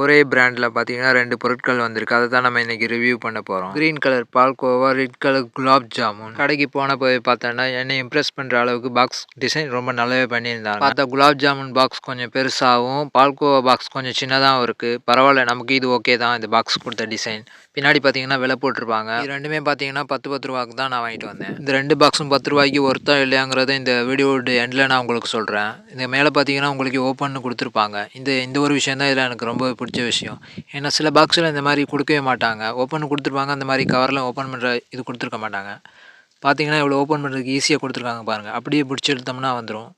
ஒரே பிராண்டில் பார்த்தீங்கன்னா ரெண்டு பொருட்கள் வந்திருக்கு. அதை தான் நம்ம இன்றைக்கி ரிவ்யூ பண்ண போகிறோம் green colour palkova red colour gulab jamun கடைக்கு போன போய் பார்த்தோன்னா என்னை இம்ப்ரெஸ் பண்ணுற அளவுக்கு பாக்ஸ் டிசைன் ரொம்ப நல்லாவே பண்ணியிருந்தாங்க. பார்த்தா குலாப் ஜாமுன் பாக்ஸ் கொஞ்சம் பெருசாகவும் பால்கோவா பாக்ஸ் கொஞ்சம் சின்னதாகவும் இருக்குது பரவாயில்ல நமக்கு இது ஓகே தான் இந்த பாக்ஸ் கொடுத்த டிசைன் பின்னாடி பார்த்தீங்கன்னா விலை போட்டிருப்பாங்க. இது ரெண்டுமே பார்த்தீங்கன்னா பத்து பத்து ரூபாய்க்கு தான் நான் வாங்கிட்டு வந்தேன். இந்த ரெண்டு பாக்ஸும் பத்து ரூபாய்க்கு ஒருத்தா இல்லையாங்கிறத இந்த வீடியோட எண்டில் நான் உங்களுக்கு சொல்கிறேன் இந்த மேலே பார்த்தீங்கன்னா உங்களுக்கு ஓப்பன் கொடுத்துருப்பாங்க. இந்த இந்த ஒரு விஷயம் தான் இதில் எனக்கு ரொம்ப பிடிச்ச விஷயம். ஏன்னா சில பாக்ஸில் இந்த மாதிரி கொடுக்கவே மாட்டாங்க. ஓப்பன் கொடுத்துருப்பாங்க. அந்த மாதிரி கவர்லாம் ஓப்பன் பண்ணுற இது கொடுத்துருக்க மாட்டாங்க. பார்த்தீங்கன்னா இவ்வளோ ஓப்பன் பண்ணுறதுக்கு ஈஸியாக கொடுத்துருக்காங்க பாருங்கள் அப்படியே பிடிச்சி எடுத்தோம்னா வந்துடும்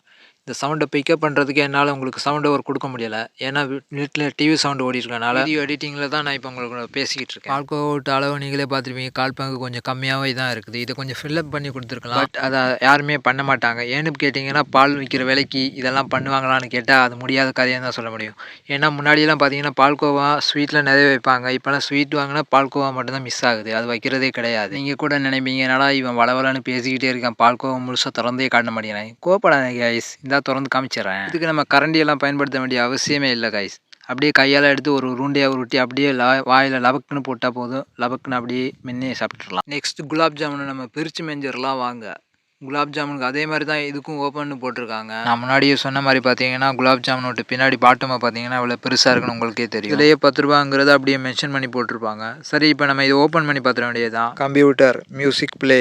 இந்த சவுண்டை பிக்கப் பண்ணுறதுக்கு என்னால் உங்களுக்கு சவுண்டை ஒரு கொடுக்க முடியலை. ஏன்னா வீட்டில் டிவி சவுண்டு ஓடிட்டுருக்கனால வீடியோ எடிட்டிங்கில் தான் நான் இப்போ உங்களுக்கு பேசிக்கிட்டு இருக்கேன். ஆல்கோட் அளவு நீங்களே பார்த்துருப்பீங்க. கால் பங்கு கொஞ்சம் கம்மியாகவே தான் இருக்குது. இதை கொஞ்சம் ஃபில்லப் பண்ணி கொடுத்துருக்கலாம். பட் அதை யாருமே பண்ண மாட்டாங்க. ஏன்னு கேட்டிங்கன்னா பால் விற்கிற விலைக்கு இதெல்லாம் பண்ணுவாங்களான்னு கேட்டால் அது முடியாத கதையாக தான் சொல்ல முடியும். ஏன்னா முன்னாடியெல்லாம் பார்த்தீங்கன்னா பால்கோவா ஸ்வீட்டில் நிறைய வைப்பாங்க. இப்போலாம் ஸ்வீட் வாங்கினா பால்கோவா மட்டும்தான் மிஸ் ஆகுது. அது வைக்கிறதே கிடையாது. நீங்கள் கூட நினைப்பீங்க என்னடா இவன் வளவலன்னு பேசிக்கிட்டே இருக்கான். பால்கோவா முழுசாக திறந்தே காட்ட மாட்டேங்கிறேன். கோப்படாத கைஸ் இந்த திறந்து காமிச்சிடுறேன். இதுக்கு நம்ம கரண்டியெல்லாம் பயன்படுத்த வேண்டிய அவசியமே இல்லை கைஸ் அப்படியே கையால் எடுத்து ஒரு உருண்டையாக உருட்டி அப்படியே ல வாயில் லபக்குன்னு போட்டால் போதும். லபக்குன்னு அப்படியே மென்னே சாப்பிட்டுடலாம். நெக்ஸ்ட் குலாப் ஜாமுனை நம்ம பிரித்து மெஞ்சர்லாம் வாங்க. குலாப் ஜாமுனுக்கு அதே மாதிரி தான் இதுக்கும் ஓப்பன் போட்டிருக்காங்க. நான் முன்னாடியே சொன்ன மாதிரி பார்த்தீங்கன்னா குலாப் ஜாமுன் பின்னாடி பாட்டமாக பார்த்தீங்கன்னா அவ்வளோ பெருசாக இருக்குன்னு உங்களுக்கே தெரியும். இதுலேயே பத்து ரூபாங்கிறத அப்படியே மென்ஷன் பண்ணி போட்டிருப்பாங்க. சரி இப்போ நம்ம இதை ஓப்பன் பண்ணி பார்த்துட வேண்டியதுதான். Computer music play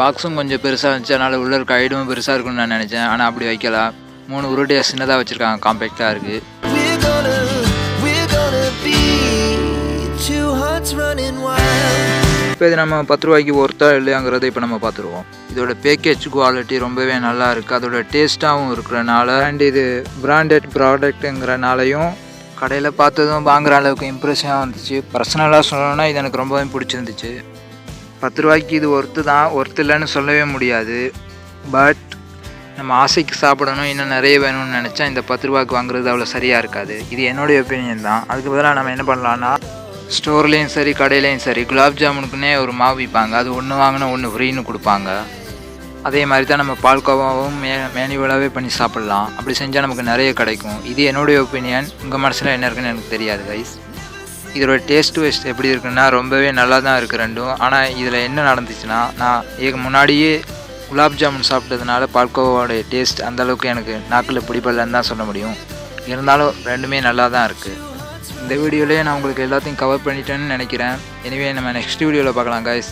பாக்ஸும் கொஞ்சம் பெருசாக இருந்துச்சு. அதனால் உள்ள இருக்க ஐடமும் பெருசாக இருக்கும்னு நான் நினச்சேன். ஆனால் அப்படி வைக்கல. மூணு உருட்டையாக சின்னதாக வச்சுருக்காங்க. காம்பேக்டாக இருக்குது. இப்போ இது நம்ம பத்து ரூபாய்க்கு ஒர்த்தா இல்லையாங்கிறத இப்போ நம்ம பார்த்துருவோம். இதோட பேக்கேஜ் குவாலிட்டி ரொம்பவே நல்லா இருக்குது அதோட டேஸ்ட்டாகவும் இருக்கிறனால அண்ட் இது பிராண்டட் ப்ராடக்ட்டுங்கிறனாலையும் கடையில் பார்த்ததும் வாங்குற அளவுக்கு இம்ப்ரெஷனாக வந்துச்சு. பர்சனலாக சொல்லணும்னா இது எனக்கு ரொம்பவே பிடிச்சிருந்துச்சு. பத்து ரூபாய்க்கு இது ஒர்த்து தான் ஒர்த்து இல்லைன்னு சொல்லவே முடியாது. பட் நம்ம ஆசைக்கு சாப்பிடணும் இன்னும் நிறைய வேணும்னு நினச்சா இந்த பத்து ரூபாய்க்கு வாங்குறது அவ்வளோ சரியாக இருக்காது. இது என்னுடைய ஒப்பீனியன் தான். அதுக்கு பதிலாக நம்ம என்ன பண்ணலான்னா ஸ்டோர்லேயும் சரி கடையிலையும் சரி குலாப் ஜாமுனுக்குன்னே ஒரு மாவு விற்பாங்க அது ஒன்று வாங்கினா ஒன்று ஃப்ரீன்னு கொடுப்பாங்க. அதே மாதிரி தான் நம்ம பால்கோவாவும் மே மேனுவலாகவே பண்ணி சாப்பிட்லாம். அப்படி செஞ்சால் நமக்கு நிறைய கிடைக்கும். இது என்னுடைய ஒப்பீனியன் உங்கள் மனசில் என்ன இருக்குன்னு எனக்கு தெரியாது கைஸ் இதோட டேஸ்ட் வேஸ்ட் எப்படி இருக்குன்னா ரொம்பவே நல்லா தான் இருக்குது ரெண்டும். ஆனால் இதில் என்ன நடந்துச்சுன்னா நான் இதுக்கு முன்னாடியே குலாப் ஜாமுன் சாப்பிட்டதுனால பால்கோவாவோடைய டேஸ்ட் அந்தளவுக்கு எனக்கு நாக்கில் பிடிப்படலன்னு தான் சொல்ல முடியும். இருந்தாலும் ரெண்டுமே நல்லா தான் இருக்குது இந்த வீடியோலேயே நான் உங்களுக்கு எல்லாத்தையும் கவர் பண்ணிட்டேன்னு நினைக்கிறேன். எனிவே நம்ம நெக்ஸ்ட் வீடியோவில் பார்க்கலாம் guys.